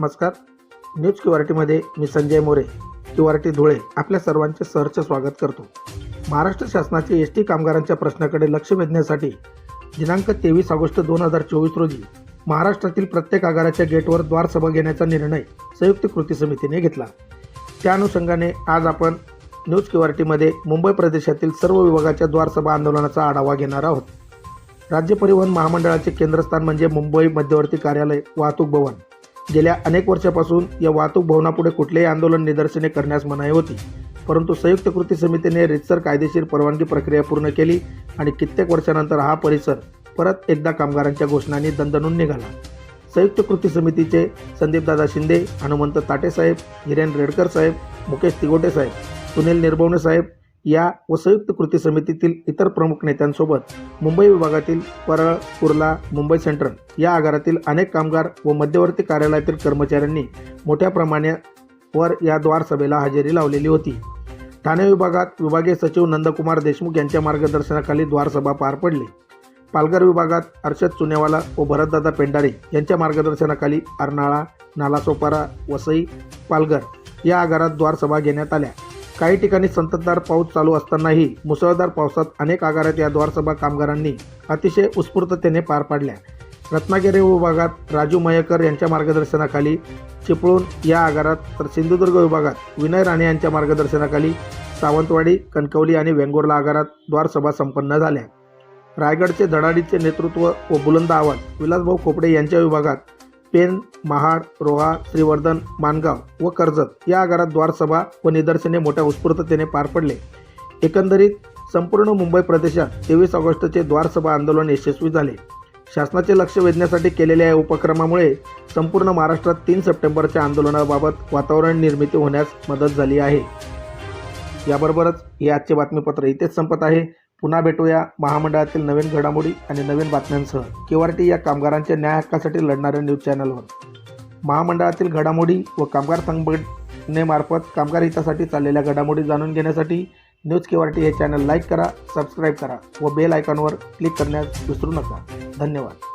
नमस्कार. न्यूज क्युआरटीमध्ये मी संजय मोरे क्युआरटी धुळे आपल्या सर्वांचे सहर्ष स्वागत करतो. महाराष्ट्र शासनाचे एस टी कामगारांच्या प्रश्नाकडे लक्ष वेधण्यासाठी दिनांक तेवीस ऑगस्ट दोन हजार चोवीस रोजी महाराष्ट्रातील प्रत्येक आगाराच्या गेटवर द्वारसभा घेण्याचा निर्णय संयुक्त कृती समितीने घेतला. त्या अनुषंगाने आज आपण न्यूज क्युआरटीमध्ये मुंबई प्रदेशातील सर्व विभागाच्या द्वारसभा आंदोलनाचा आढावा घेणार आहोत. राज्य परिवहन महामंडळाचे केंद्रस्थान म्हणजे मुंबई मध्यवर्ती कार्यालय वाहतूक भवन. गेल्या अनेक वर्षापासून या वाहतूक भवनापुढे कुठलेही आंदोलन निदर्शने करण्यास मनाई होती. परंतु संयुक्त कृती समितीने रितसर कायदेशीर परवानगी प्रक्रिया पूर्ण केली आणि कित्येक वर्षानंतर हा परिसर परत एकदा कामगारांच्या घोषणांनी दणदणून निघाला. संयुक्त कृती समितीचे संदीपदादा शिंदे हनुमंत ताटेसाहेब हिरेन रेडकर साहेब मुकेश तिगोटे साहेब सुनील निर्भवणे साहेब या व संयुक्त कृती समितीतील इतर प्रमुख नेत्यांसोबत मुंबई विभागातील परळ कुर्ला मुंबई सेंट्रल या आगारातील अनेक कामगार व मध्यवर्ती कार्यालयातील कर्मचाऱ्यांनी मोठ्या प्रमाणावर या द्वार सभेला हजेरी लावलेली होती. ठाणे विभागात विभागीय सचिव नंदकुमार देशमुख यांच्या मार्गदर्शनाखाली द्वारसभा पार पडली. पालघर विभागात अर्षद चुनेवाला व भरतदादा पेंडारे यांच्या मार्गदर्शनाखाली अर्नाळा नालासोपारा वसई पालघर या आगारात द्वारसभा घेण्यात आल्या. काही ठिकाणी संततधार पाऊस चालू असतानाही मुसळधार पावसात अनेक आगारात या द्वारसभा कामगारांनी अतिशय उत्स्फूर्ततेने पार पाडल्या. रत्नागिरी विभागात राजू मयेकर यांच्या मार्गदर्शनाखाली चिपळूण या आगारात तर सिंधुदुर्ग विभागात विनय राणे यांच्या मार्गदर्शनाखाली सावंतवाडी कणकवली आणि वेंगुर्ला आगारात द्वारसभा संपन्न झाल्या. रायगडचे धडाडीचे नेतृत्व व बुलंद आवाज विलासभाऊ खोपडे यांच्या विभागात पेन महाड रोहा श्रीवर्धन मानगाव व कर्जत या आगारात द्वारसभा व निदर्शने मोठ्या उत्स्फूर्ततेने पार पडले. एकंदरीत संपूर्ण मुंबई प्रदेशात तेवीस ऑगस्टचे द्वारसभा आंदोलन यशस्वी झाले. शासनाचे लक्ष वेधण्यासाठी केलेल्या या उपक्रमामुळे संपूर्ण महाराष्ट्रात तीन सप्टेंबरच्या आंदोलनाबाबत वातावरण निर्मिती होण्यास मदत झाली आहे. याबरोबरच हे आजचे बातमीपत्र इथेच संपत आहे. पुन्हा भेटूया महामंडळातील नवीन घडामोडी आणि नवीन बातम्यांसह. केवारटी या कामगारांच्या न्याय हक्कासाठी लढणाऱ्या न्यूज चॅनलवर. महामंडळातील घडामोडी व कामगार संघटनेमार्फत कामगार हितासाठी चाललेल्या घडामोडी जाणून घेण्यासाठी न्यूज केवारटी हे चॅनल लाईक करा सबस्क्राईब करा व बेल आयकॉनवर क्लिक करण्यास विसरू नका. धन्यवाद.